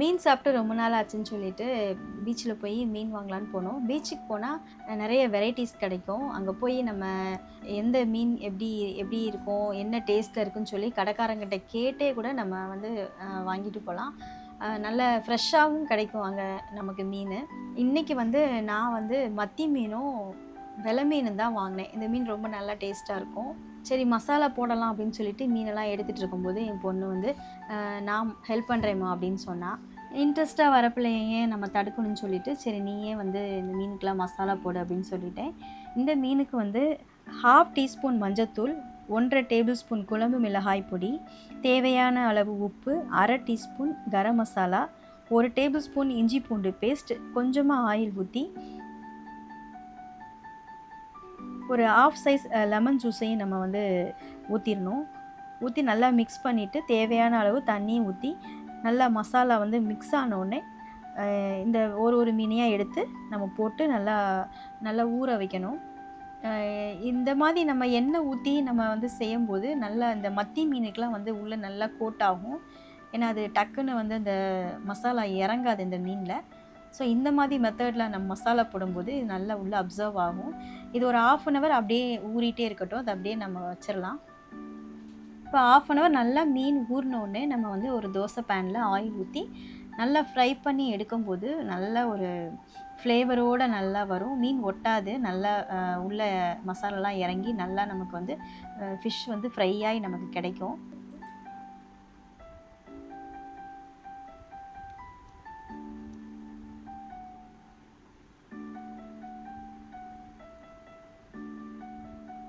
மீன் சாப்பிட்டு ரொம்ப நாள் ஆச்சுன்னு சொல்லிட்டு பீச்சில் போய் மீன் வாங்கலான்னு போனோம். பீச்சுக்கு போனால் நிறைய வெரைட்டிஸ் கிடைக்கும். அங்கே போய் நம்ம எந்த மீன் எப்படி எப்படி இருக்கும் என்ன டேஸ்ட்டில் இருக்குன்னு சொல்லி கடைக்காரங்கிட்ட கேட்டே கூட நம்ம வந்து வாங்கிட்டு போகலாம் நல்ல ஃப்ரெஷ்ஷாகவும் கிடைக்கும் அங்கே நமக்கு மீன். இன்றைக்கி வந்து நான் வந்து மத்தி மீனும் வெலை மீன் தான் வாங்கினேன். இந்த மீன் ரொம்ப நல்லா டேஸ்ட்டாக இருக்கும். சரி மசாலா போடலாம் அப்படின்னு சொல்லிட்டு மீனெல்லாம் எடுத்துகிட்டு இருக்கும்போது என் பொண்ணு வந்து நான் ஹெல்ப் பண்ணுறேம்மா அப்படின்னு சொன்னால் இன்ட்ரெஸ்ட்டாக வர நம்ம தடுக்கணும்னு சொல்லிட்டு சரி நீயே வந்து இந்த மீனுக்கெலாம் மசாலா போடு அப்படின்னு சொல்லிட்டேன். இந்த மீனுக்கு வந்து ஹாஃப் டீஸ்பூன் மஞ்சத்தூள் ஒன்றரை டேபிள் ஸ்பூன் குழம்பு மிளகாய் பொடி தேவையான அளவு உப்பு அரை டீஸ்பூன் கரம் மசாலா ஒரு டேபிள் ஸ்பூன் இஞ்சி பூண்டு பேஸ்ட் கொஞ்சமாக ஆயில் ஊற்றி ஒரு ஆஃப் சைஸ் லெமன் ஜூஸையும் நம்ம வந்து ஊற்றிடணும் ஊற்றி நல்லா மிக்ஸ் பண்ணிவிட்டு தேவையான அளவு தண்ணியும் ஊற்றி நல்லா மசாலா வந்து மிக்ஸ் ஆனோடனே இந்த ஒரு ஒரு மீனையாக எடுத்து நம்ம போட்டு நல்லா நல்லா ஊற வைக்கணும். இந்த மாதிரி நம்ம எண்ணெய் ஊற்றி நம்ம வந்து செய்யும்போது நல்லா இந்த மத்தி மீனுக்கெலாம் வந்து உள்ளே நல்லா கோட் ஆகும். ஏன்னா அது டக்குன்னு வந்து அந்த மசாலா இறங்காது இந்த மீனில். ஸோ இந்த மாதிரி மெத்தடில் நம்ம மசாலா போடும்போது நல்லா உள்ளே அப்சர்வ் ஆகும். இது ஒரு ஆஃப் அன் ஹவர் அப்படியே ஊறிட்டே இருக்கட்டும். அது அப்படியே நம்ம வச்சிடலாம் இப்போ ஆஃப் அன் ஹவர் நல்லா மீன் ஊறினோடனே நம்ம வந்து ஒரு தோசை பேனில் ஆயில் ஊற்றி நல்லா ஃப்ரை பண்ணி எடுக்கும்போது நல்ல ஒரு ஃப்ளேவரோடு நல்லா வரும். மீன் ஒட்டாது. நல்லா உள்ள மசாலாலாம் இறங்கி நல்லா நமக்கு வந்து ஃபிஷ் வந்து ஃப்ரை ஆகி நமக்கு கிடைக்கும்.